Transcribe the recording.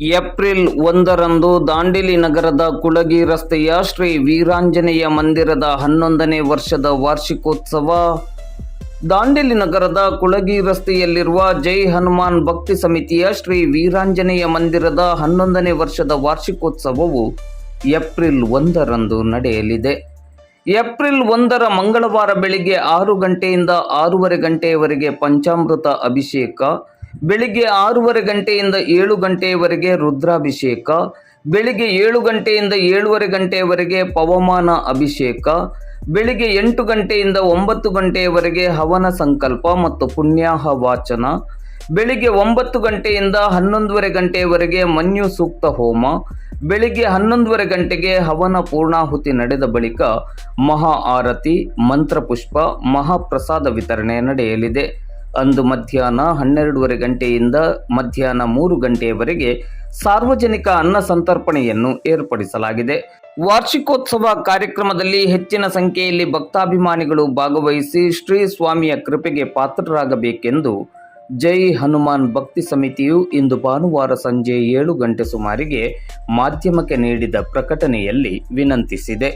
April ಒಂದರಂದು ದಾಂಡೇಲಿ ನಗರದ ಕುಳಗಿ ರಸ್ತೆಯ ಶ್ರೀ ವೀರಾಂಜನೇಯ ಮಂದಿರದ ಹನ್ನೊಂದನೇ ವರ್ಷದ ವಾರ್ಷಿಕೋತ್ಸವ. ದಾಂಡೇಲಿ ನಗರದ ಕುಳಗಿ ರಸ್ತೆಯಲ್ಲಿರುವ ಜೈ ಹನುಮಾನ್ ಭಕ್ತಿ ಸಮಿತಿಯ ಶ್ರೀ ವೀರಾಂಜನೇಯ ಮಂದಿರದ ಹನ್ನೊಂದನೇ ವರ್ಷದ ವಾರ್ಷಿಕೋತ್ಸವವು ಏಪ್ರಿಲ್ ಒಂದರಂದು ನಡೆಯಲಿದೆ. ಏಪ್ರಿಲ್ ಒಂದರ ಮಂಗಳವಾರ ಬೆಳಿಗ್ಗೆ ಆರು ಗಂಟೆಯಿಂದ ಆರೂವರೆ ಗಂಟೆಯವರೆಗೆ ಪಂಚಾಮೃತ ಅಭಿಷೇಕ ಬೆಳಿಗ್ಗೆ ಆರೂವರೆ ಗಂಟೆಯಿಂದ ಏಳು ಗಂಟೆಯವರೆಗೆ ರುದ್ರಾಭಿಷೇಕ, ಬೆಳಿಗ್ಗೆ ಏಳು ಗಂಟೆಯಿಂದ ಏಳುವರೆ ಗಂಟೆಯವರೆಗೆ ಪವಮಾನ ಅಭಿಷೇಕ, ಬೆಳಿಗ್ಗೆ ಎಂಟು ಗಂಟೆಯಿಂದ ಒಂಬತ್ತು ಗಂಟೆಯವರೆಗೆ ಹವನ ಸಂಕಲ್ಪ ಮತ್ತು ಪುಣ್ಯಾಹ ವಾಚನ ಬೆಳಿಗ್ಗೆ ಒಂಬತ್ತು ಗಂಟೆಯಿಂದ ಹನ್ನೊಂದುವರೆ ಗಂಟೆಯವರೆಗೆ ಮನ್ಯು ಸೂಕ್ತ ಹೋಮ, ಬೆಳಿಗ್ಗೆ ಹನ್ನೊಂದುವರೆ ಗಂಟೆಗೆ ಹವನ ಪೂರ್ಣಾಹುತಿ ನಡೆದ ಬಳಿಕ ಮಹಾ ಆರತಿ, ಮಂತ್ರಪುಷ್ಪ, ಮಹಾಪ್ರಸಾದ ವಿತರಣೆ ನಡೆಯಲಿದೆ. ಅಂದು ಮಧ್ಯಾಹ್ನ ಹನ್ನೆರಡೂವರೆ ಗಂಟೆಯಿಂದ ಮಧ್ಯಾಹ್ನ ಮೂರು ಗಂಟೆಯವರೆಗೆ ಸಾರ್ವಜನಿಕ ಅನ್ನ ಸಂತರ್ಪಣೆಯನ್ನು ಏರ್ಪಡಿಸಲಾಗಿದೆ. ವಾರ್ಷಿಕೋತ್ಸವ ಕಾರ್ಯಕ್ರಮದಲ್ಲಿ ಹೆಚ್ಚಿನ ಸಂಖ್ಯೆಯಲ್ಲಿ ಭಕ್ತಾಭಿಮಾನಿಗಳು ಭಾಗವಹಿಸಿ ಶ್ರೀ ಸ್ವಾಮಿಯ ಕೃಪೆಗೆ ಪಾತ್ರರಾಗಬೇಕೆಂದು ಜೈ ಹನುಮಾನ್ ಭಕ್ತಿ ಸಮಿತಿಯು ಇಂದು ಭಾನುವಾರ ಸಂಜೆ ಏಳು ಗಂಟೆ ಸುಮಾರಿಗೆ ಮಾಧ್ಯಮಕ್ಕೆ ನೀಡಿದ ಪ್ರಕಟಣೆಯಲ್ಲಿ ವಿನಂತಿಸಿದೆ.